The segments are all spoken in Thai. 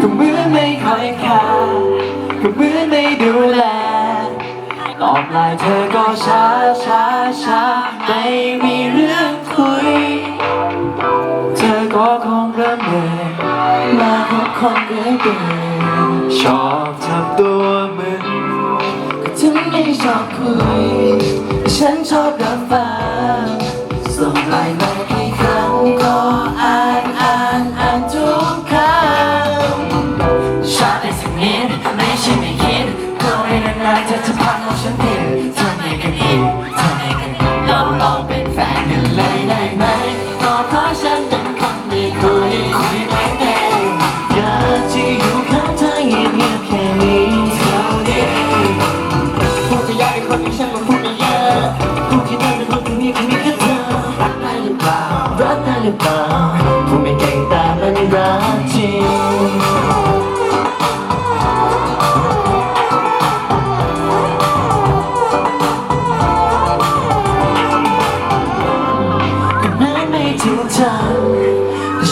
ก็เหมือนไม่คอยค่าก็เหมือนไม่ดูแลตอบไลน์เธอก็ช้าช้าช้าไม่มีเรื่องคุย เธอก็คงเริ่มเบื่อมาพบคนเรื่อยเบื่อชอบทำตัว ชอบคุย ฉันชอบรับฟังส่งไลน์มากี่ครั้งก็อ่านอ่านอ่านทุกคำชาได้สักนิดไม่ใช่ไม่คิดก็ไม่นานๆเธอจะพังเอาฉันผิดทำไมกันอีกทำไมกันอีกเราลองเป็นแฟนกันเลยได้ไหม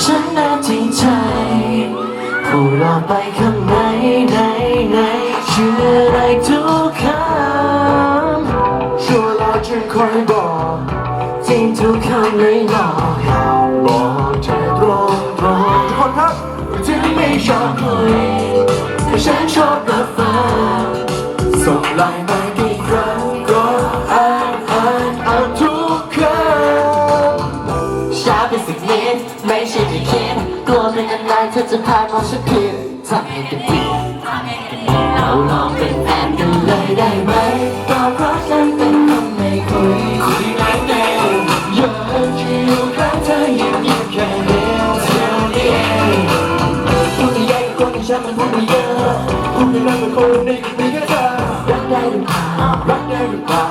ฉันน่าจริงใจพูดออไปคำไหนไหนไหนเชื่อได้ทุกคำชัวร์แล้วฉันคอยบอกจริงทุกคำไม่หลอก ถึงไม่ชอบคุยแต่ฉันชอบรับฟังส่งไลน์มากี่ครั้งก็อ่านอ่านอ่านทุกคำช้าไปสักนิดไม่ใช่ไม่คิดกลัวไม่นานๆเธอจะพาน้องฉันผิดทำให้กันดีเราลองเป็นแฟนกันเลยได้ไหมก็เพราะฉันเป็นคนไม่คุยคุยไม่ได้อยากจะอยู่ข้างเธอเงียบๆแค่ พูดไม่รักกับคนนี้ก็มีแค่เธอรักได้หรือเปล่ารักได้หรือเปล่า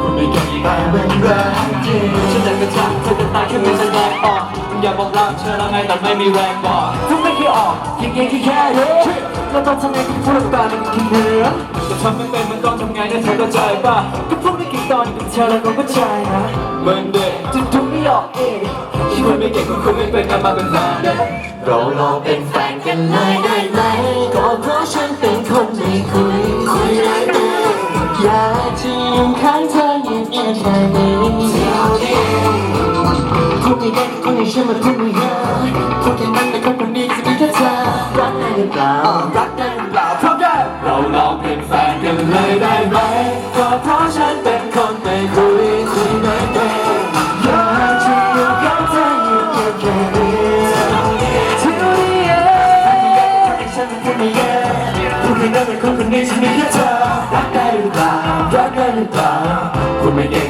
พูดไม่เก่งแต่มันรักจริงฉันอยากจะทักเธอจะตายแค่ไม่แสดงออกมันอยากบอกรักเธอแล้วไงแต่ไม่มีแรงบอกทุกไม่คิดออกยังไงที่แค่รู้เราต้องทำไงที่พูดตามันคิดเหนือแต่ทำไม่เป็นมันต้องทำไงนะเธอเข้าใจป่ะก็พูดไม่กี่ตอนกับเธอแล้วก็เข้าใจนะเหมือนเด็กจะทุกไม่ออกเองที่คุยไม่เก่งก็คุยไม่เป็นกันมาเป็นแฟนเราลองเป็นแฟนกันเลย คุยคุยไรเอยากจะยืนข้างเธอยืเงียบแบบนี้พูไม่ได้คนที่ฉันมาพูดเยอะพูแค่นั้นแต่คนนนี้จะมีเธอรักได้หรือเปล่ารักได้หรือเปล่าเพราะได้เราลองเป็นแฟนกันเลยได้ไหมก็เพราะฉัน หาคุณไม่เก่ง